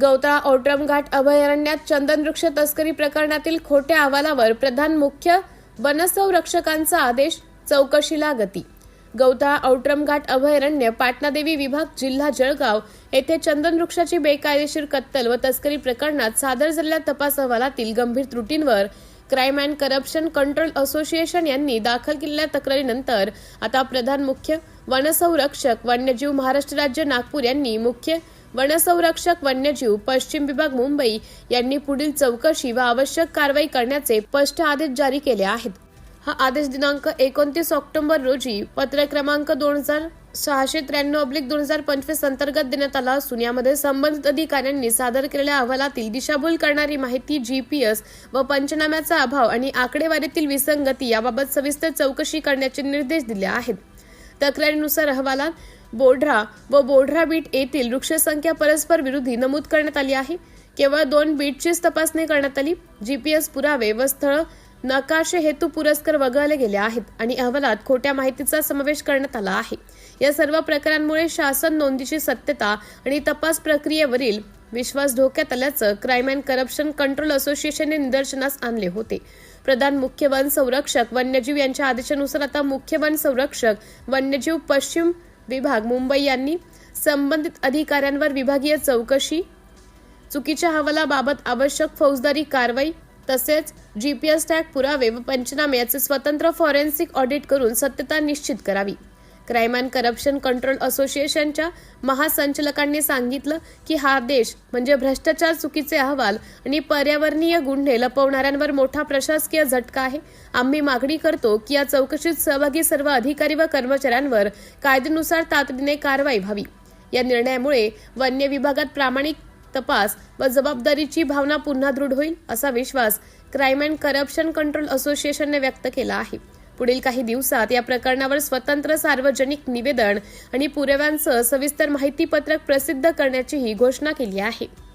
गौता ओट्रम घाट अभयारण्यात चंदन वृक्ष तस्करी प्रकरणातील खोट्या अहवालावर प्रधान मुख्य वनसंरक्षकांचा आदेश चौकशीला गती. गौता औट्रम घाट अभयारण्य पाटणादेवी विभाग जिल्हा जळगाव येथे चंदन वृक्षाची बेकायदेशीर कत्तल व तस्करी प्रकरणात सादर झालेल्या तपास अहवालातील गंभीर त्रुटींवर crime and corruption control association यांनी दाखल केलेल्या तक्रारीनंतर आता प्रधान मुख्य वनसंरक्षक वन्यजीव महाराष्ट्र राज्य नागपूर यांनी मुख्य वनसंरक्षक वन्यजीव पश्चिम विभाग मुंबई यांनी पुढील चौकशी व आवश्यक कारवाई करण्याचे स्पष्ट आदेश जारी केले आहेत. हा आदेश दिनांक एकोणतीस ऑक्टोबर रोजी पत्र क्रमांक दोन हजार सहाशे त्र्याण्णव अब्लिक दोन हजार पंचवीस अंतर्गत देण्यात आला असून यामध्ये संबंधित अधिकाऱ्यांनी सादर केलेल्या अहवालातील दिशाभूल करणारी माहिती जीपीएस व पंचनाम्याचा अभाव आणि आकडेवारीतील विसंगती याबाबत सविस्तर चौकशी करण्याचे निर्देश दिले आहेत. तक्रारीनुसार अहवालात बोढरा व बोढरा बीट येथील वृक्षसंख्या परस्पर विरोधी नमूद करण्यात आली आहे. केवळ दोन बीटचीच तपासणी करण्यात आली. जीपीएस पुरावे व स्थळ नकाशे हेतू पुरस्कार वगळले गेले आहेत आणि अहवालात खोट्या माहितीचा समावेश करण्यात आला आहे. या सर्व प्रकारांमुळे शासन नोंदीची सत्यता आणि तपास प्रक्रियेवरील विश्वास धोक्यात आल्याचं क्राईम अँड करप्शन कंट्रोल असोसिएशनने निदर्शनास आणले होते. प्रधान मुख्य वन संरक्षक वन्यजीव यांच्या आदेशानुसार आता मुख्य वन संरक्षक वन्यजीव पश्चिम विभाग मुंबई यांनी संबंधित अधिकाऱ्यांवर विभागीय चौकशी चुकीच्या अहवालाबाबत आवश्यक फौजदारी कारवाई तसेच जीपीएस टॅग पुरावे व पंचनामे याचे स्वतंत्र फॉरेन्सिक ऑडिट करून सत्यता निश्चित करावी. क्राईम अँड करप्शन कंट्रोल असोसिएशनच्या महासंचालकांनी सांगितलं की हा देश म्हणजे भ्रष्टाचार चुकीचे अहवाल आणि पर्यावरणीय गुन्हे लपवणाऱ्यांवर मोठा प्रशासकीय झटका आहे. आम्ही मागणी करतो की या चौकशीत सहभागी सर्व अधिकारी व कर्मचाऱ्यांवर कायद्यानुसार तातडीने कारवाई व्हावी. या निर्णयामुळे वन्य विभागात प्रामाणिक तपास व जबाबदारीची भावना पुन्हा दृढ होईल असा विश्वास क्राईम अँड करप्शन कंट्रोल असोसिएशनने व्यक्त केला आहे. पुढील काही दिवसात या प्रकरणावर स्वतंत्र सार्वजनिक निवेदन आणि पुराव्यांसह सविस्तर माहितीपत्रक प्रसिद्ध करण्याचीही घोषणा केली आहे.